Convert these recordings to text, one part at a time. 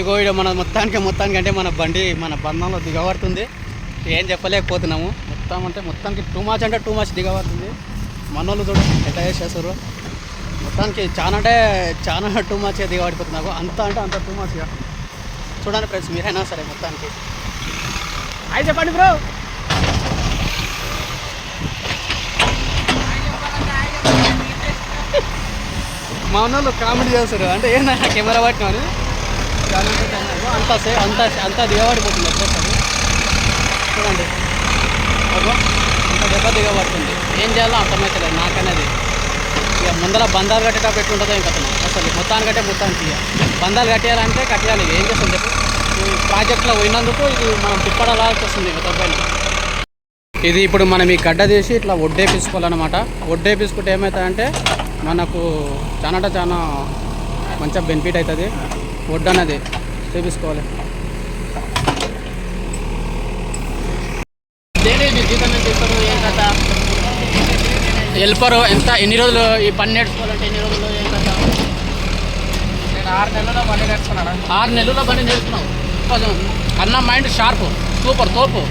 ఇగో ఇక్కడ మన మొత్తానికి మొత్తానికి అంటే మన బండి మన బంధంలో దిగబడుతుంది. ఏం చెప్పలేకపోతున్నాము. మొత్తం అంటే మొత్తానికి టూ మచ్ అంటే టూ మచ్ దిగబడుతుంది. మనోళ్ళు చూడు ఎట్లా చేసేస్తారు మొత్తానికి చాలా అంటే చాలా టూ మచ్ దిగబడిపోతుంది నాకు అంత అంటే అంత టూ మచ్గా చూడండి ఫ్రెండ్స్ మీరైనా సరే మొత్తానికి. హాయ్ చెప్పండి బ్రో. మా వాళ్ళు కామెడీ చేస్తారు. అంటే ఏంటన్నా కెమెరా పట్టినాను అంతా సే అంతా అంతా దిగబడిపోతుంది ఒక్కోసారి చూడండి. అంత దెబ్బ దిగబడుతుంది. ఏం చేయాలో అర్థమవుతలేదు నాకనేది. ఇక ముందర బంధాలు కట్టేటప్పుడు ఎట్లుంటుందో ఇంకా అసలు అసలు మొత్తానికంటే మొత్తానికి ఇక. బంధాలు కట్టేయాలంటే కట్టేయాలి. ఏం చేస్తాం చెప్పు? ప్రాజెక్ట్లో పోయినందుకు ఇది మనం తిప్పడాల్సి వస్తుంది మొత్తం ఇది ఇప్పుడు మనం ఈ గడ్డ తీసి ఇట్లా ఒడ్డేపించుకోవాలన్నమాట. ఒడ్డేపించుకుంటే ఏమవుతుందంటే మనకు చాలా అంటే చాలా మంచిగా బెనిఫిట్ అవుతుంది. వడ్డు అన్నది చేపించుకోవాలి. హెల్పరు ఎంత? ఎన్ని రోజులు ఈ పని నేర్చుకోవాలంటే ఎన్ని రోజులు? ఏం నేను ఆరు నెలల్లో బండి నేర్చుకున్నాను? ఆరు నెలల్లో పని నేర్చుకున్నావు. కొంచెం అన్న మైండ్ షార్ప్ సూపర్ తోపు.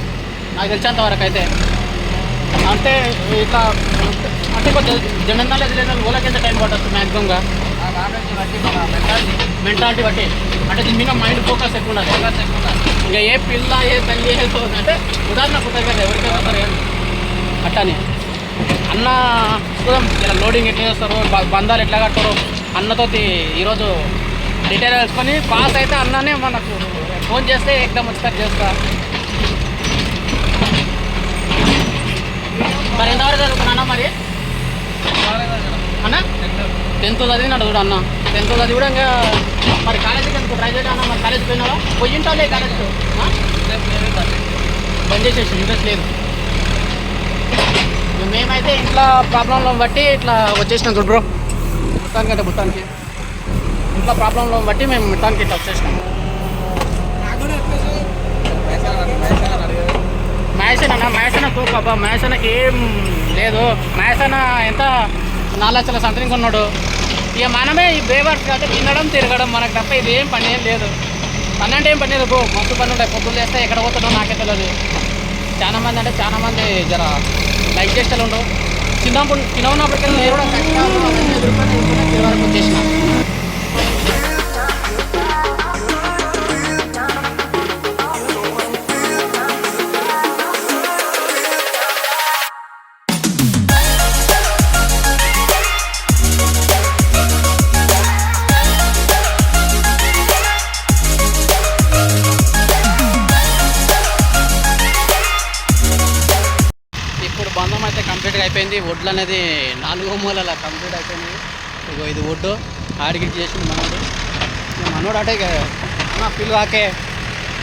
నాకు తెలిసేంత వరకు అయితే. అంటే ఇట్లా అంటే కొంచెం జనరల్ నాలెడ్జ్ లేని వాళ్ళకి ఎంత టైం పట్టచ్చు మ్యాక్సిమంగా ఆ నాలెడ్జ్ బట్టి మన మెంటాలిటీ బట్టి. అంటే దీని మీద మైండ్ ఫోకస్ ఎక్కువ ఉండాలి. ఫోకస్ ఎక్కువ. ఇంకా ఏ పిల్ల ఏ తల్లి ఏ తో- అంటే ఉదాహరణ ఉంటుంది కదా ఎవరికైనా సరే అట్టని అన్న చూద్దాం ఇలా లోడింగ్ ఎట్లా చేస్తారు బంధాలు ఎట్లా కడతారు అన్నతో ఈరోజు డీటెయిల్ తెలుసుకొని పాస్ అయితే అన్ననే మనకు ఫోన్ చేస్తే ఎగ్జామ్ వచ్చేటట్టు చేస్తా. మరి ఎంతవరకు చదువుకున్నా మరి? అన్న? టెన్త్ చదివినాడు కూడా అన్న. టెన్త్ చదివి కూడా ఇంకా మరి కాలేజీకి ఎందుకు ప్రైవేట్ అన్న? మరి కాలేజ్ పోయినావా? పోయింటావులే కాలేజ్ బంద్ చేసేసి ఇంట్రెస్ట్ లేదు. మేమైతే ఇంట్లో ప్రాబ్లంలో బట్టి ఇట్లా వచ్చేసినాం చూడు బ్రో మొత్తానికి అంటే మొత్తానికి. ఇంట్లో ప్రాబ్లంలో బట్టి మేము మొత్తానికి ఇట్లా వచ్చేసినాము మ్యాసన్ అన్న మ్యాసన్ తూకబ్బా మ్యాసన్కి ఏం లేదు. మ్యాసన్ ఎంత నాలుగు లక్షల సంథింగ్ ఉన్నాడు. ఇక మనమే ఈ బేవర్స్ కాబట్టి తినడం తిరగడం మనకు తప్ప ఇది ఏం పని ఏం లేదు. పని అంటే ఏం పని లేదు బో మస్తు పని ఉంటాయి పొద్దులు చేస్తే ఎక్కడ పోతున్నావు నాకే తెలియదు చాలా మంది అంటే చాలా మంది జర లైక్ చేస్తే ఉండవు. చిన్నప్పుడు చిన్న ఉన్నప్పటికీ కూడా అయిపోయింది. వడ్లు అనేది నాలుగో మూలల కంప్లీట్ అయిపోయింది ఇగో ఇది వడ్డు. ఆడికి చేసింది మనోడు. మనోడు అంటే ఇక పిల్లవాకే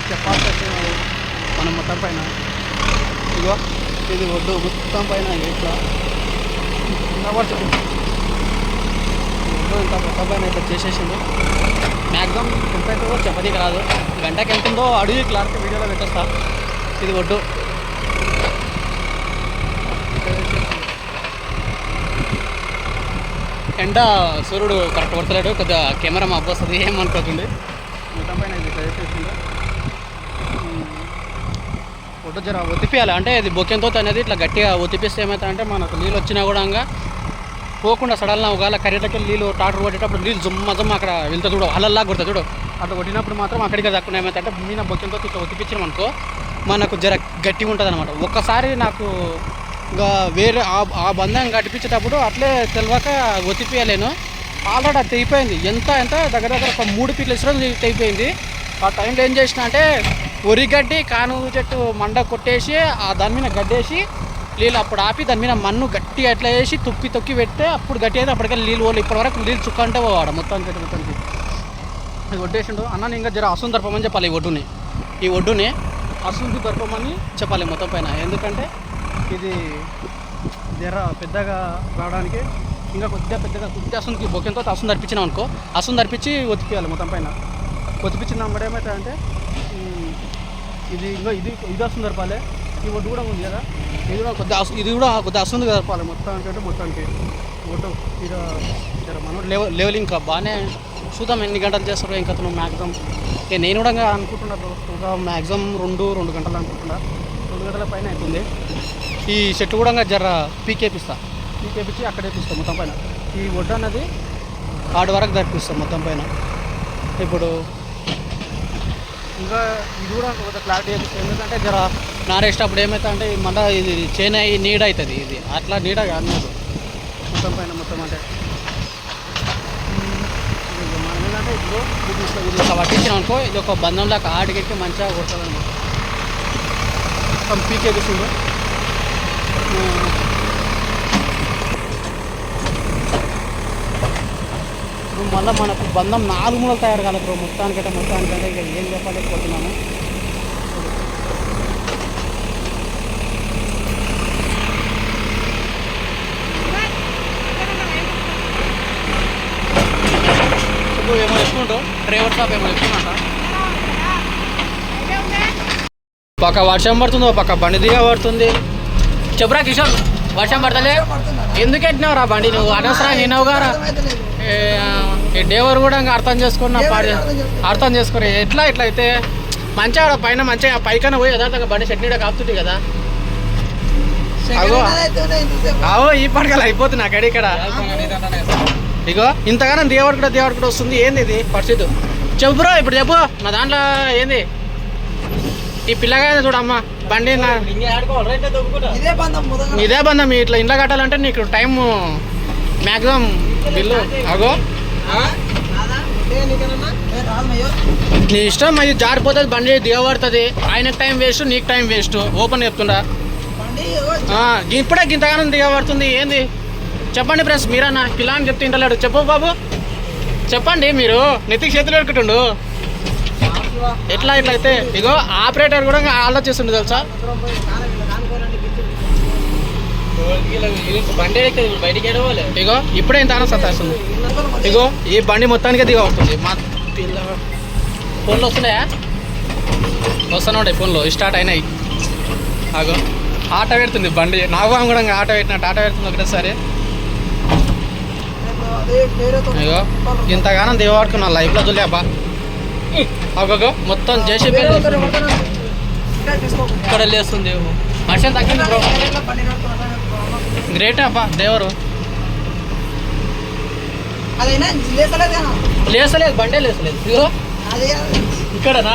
చెప్పాల్సి వచ్చింది మనం మొత్తం పైన. ఇగో ఇది వడ్డు మొత్తం పైన ఇట్లా. వడ్డు ఇంత మొత్తం పైన ఇట్లా చేసేసింది మ్యాక్సిమం ఎంత అవుతుందో చెప్పదీకి రాదు. గంటకి ఎంత ఉందో అడుగు క్లారిటీ వీడియోలో పెట్టేస్తా. ఇది వడ్డు. ఎండ సూర్యుడు కరెక్ట్ పడతలేడు కొద్దిగా కెమెరా మా వస్తుంది ఏమనుకోకండి. మొత్తం పైన ఇది ఫోటో జర ఒత్తిపియాలి. అంటే ఇది బొక్కెంతో అనేది ఇట్లా గట్టిగా ఒత్తిపిస్తే ఏమవుతుందంటే మనకు నీళ్ళు వచ్చినా కూడా పోకుండా సడన్గా ఒకవేళ కర్రీలకి నీళ్ళు టాటర్ కొట్టేటప్పుడు నీళ్ళు జుమ్మ జుమ్మ అక్కడ వెళ్తా చూడు అలల్లా కొడతా చూడు. అట్లా కొట్టినప్పుడు మాత్రం అక్కడికి దక్కున ఏమవుతుందంటే మీన బొక్కెంతో ఇట్లా ఒత్తిపించినాం అనుకో మనకు జర గట్టిగా ఉంటుంది అనమాట ఒక్కసారి నాకు ఇంకా వేరే ఆ- ఆ బంధం కట్టిపించేటప్పుడు అట్లే తెలియక ఒత్తిపోయలేను. ఆల్రెడీ అది తెగిపోయింది. ఎంత ఎంత దగ్గర దగ్గర ఒక మూడు పీట్ల ఇసురం తెగిపోయింది. ఆ టైంలో ఏం చేసిన అంటే ఒరిగడ్డి కానుగు చెట్టు మండ కొట్టేసి ఆ దాని మీద గడ్డేసి నీళ్ళు అప్పుడు ఆపి దాని మీద మన్ను గట్టి అట్లా వేసి తొక్కి తొక్కి పెడితే అప్పుడు గట్టి అయితే అప్పటికే నీళ్ళు పోలే. ఇప్పటివరకు నీళ్ళు చుక్క అంటే పోవాడ మొత్తానికి మొత్తానికి అది వడ్డేసిండు అన్న ఇంకా జర అసును దర్పమని చెప్పాలి ఈ ఒడ్డుని. ఈ ఒడ్డుని అసుంది దర్పమని చెప్పాలి మొత్తం పైన. ఎందుకంటే ఇది జర పెద్దగా రావడానికి ఇంకా కొద్దిగా పెద్దగా కొద్దిగా అసుంది బొక్కెంతో అసలు దర్పించినాం అనుకో అసును దర్పించి ఒతిపియాలి మొత్తం పైన. ఒతిపించిన అమ్మడం ఏమవుతుందంటే అంటే ఇది ఇంకా ఇది ఇది అసలు దర్పాలి ఈ ఒడ్డు కూడా ఉంది కదా. ఇది కూడా కొద్దిగా అసలు ఇది కూడా కొద్దిగా అసలు దర్పాలి మొత్తానికి అంటే మొత్తానికి. ఒడ్డు ఇది జర మనోడు లెవెల్ ఇంకా బాగానే చూద్దాం ఎన్ని గంటలు చేస్తారో ఇంకా అతను మ్యాక్సిమం ఇక నేను కూడా అనుకుంటున్నా bro. ఒక మ్యాక్సిమం రెండు రెండు గంటలు అనుకుంటున్నా. రెండు గంటల పైన అవుతుంది ఈ చెట్టు కూడా జర పీకేపిస్తా. పీకేపించి అక్కడే వేపిస్తాం మొత్తం పైన. ఈ ఒడ్డు అన్నది ఆడు వరకు దర్పిస్తాం మొత్తం పైన. ఇప్పుడు ఇంకా ఇది కూడా కొంత క్లారిటీ చేపిస్తాం ఎందుకంటే జర నారేసేటప్పుడు ఏమవుతా అంటే మళ్ళీ ఇది చేను అయ్యి నీడ అవుతుంది ఇది. అట్లా నీడ కాదు మొత్తం పైన మొత్తం అంటే. మనం ఏంటంటే ఇప్పుడు ఇది పట్టించిన ఇది అనుకో ఇది ఒక బంధం లాగా ఆడికెక్కి మంచిగా కొడుతుంది అనమాట మొత్తం పీకే కూర్చుండు ఇప్పుడు మళ్ళీ మనకు బంధం నాలుగు మూలలు తయారు కాలేదు బ్రో. మొత్తానికంటే మొత్తానికంటే ఇక ఏం చెప్పలేకపోతున్నాను. ఇప్పుడు ఏమో చెప్పుకుంటావు డ్రైవర్ షాప్ ఏమో చెప్పుకున్నా పక్క వర్షం పడుతుంది పక్క బండి దిగ పడుతుంది చెప్పురా కిషోర్ వర్షం పడతలే. ఎందుకు ఎట్టినావు రా బండి నువ్వు? అనవసరం నిన్నవు ఈ డేవర్ కూడా ఇంకా అర్థం చేసుకున్నా పాడి అర్థం చేసుకుని ఎట్లా ఇట్లా అయితే మంచిగా పైన మంచిగా పైకన పోయి యథార్థంగా బండి చెట్నీ కాపుతుంది కదా. అగో. అవో ఈ పండుగలు అయిపోతుంది నాకు ఇక్కడ. ఇగో ఇంతగానం దేవడు కూడా దేవడు కూడా వస్తుంది. ఏంది ఇది? పరిస్థితి. చెప్పురా ఇప్పుడు చెప్పు. నా దాంట్లో ఏంది? ఈ పిల్లగా చూడమ్మా బండి ఇదే బంధం ఇట్లా ఇంట్లో కట్టాలంటే నీకు టైం మ్యాక్సిమం బిల్లు. అగో. నీ ఇష్టం అది జారిపోతుంది బండి దిగబడుతుంది. ఆయనకు టైం వేస్ట్ నీకు టైం వేస్ట్. ఓపెన్ చెప్తుండా. ఆ, ఇప్పుడే గింతగానం దిగబడుతుంది. ఏంది? చెప్పండి ఫ్రెండ్స్ మీరన్నా ఇలా అని చెప్తే ఇంటలేడు చెప్పు బాబు. చెప్పండి మీరు. నెత్తికి చేతులు పెట్టుకుంటుండు. ఎట్లా ఇట్లా అయితే ఇగో ఆపరేటర్ కూడా ఆలోచిస్తుండే తెలుసా? బండి ఇగో ఇప్పుడే ఇంత ఆనంద సత్తాస్తుంది ఇగో ఈ బండి మొత్తానికి వస్తుంది మా పిల్ల ఫోన్లు వస్తున్నాయా? వస్తూనే ఉంటాయి ఫోన్లో స్టార్ట్ అయినాయి. అగో ఆట పెడుతుంది బండి. నాకు కూడా ఇంకా ఆట పెట్టినట్టు ఆట పెడుతుంది ఒకటేసారి. ఇగో ఇంతగానం దిగబడుకున్నా లైఫ్లో చూలే అబ్బా అగో మొత్తం చేసి ఇక్కడ లేస్తుంది. వర్షం తగ్గింది బ్రో. గ్రేట్ అబ్బా దేవరు. లేసలేదు బండే లేసలేదు ఇక్కడనా?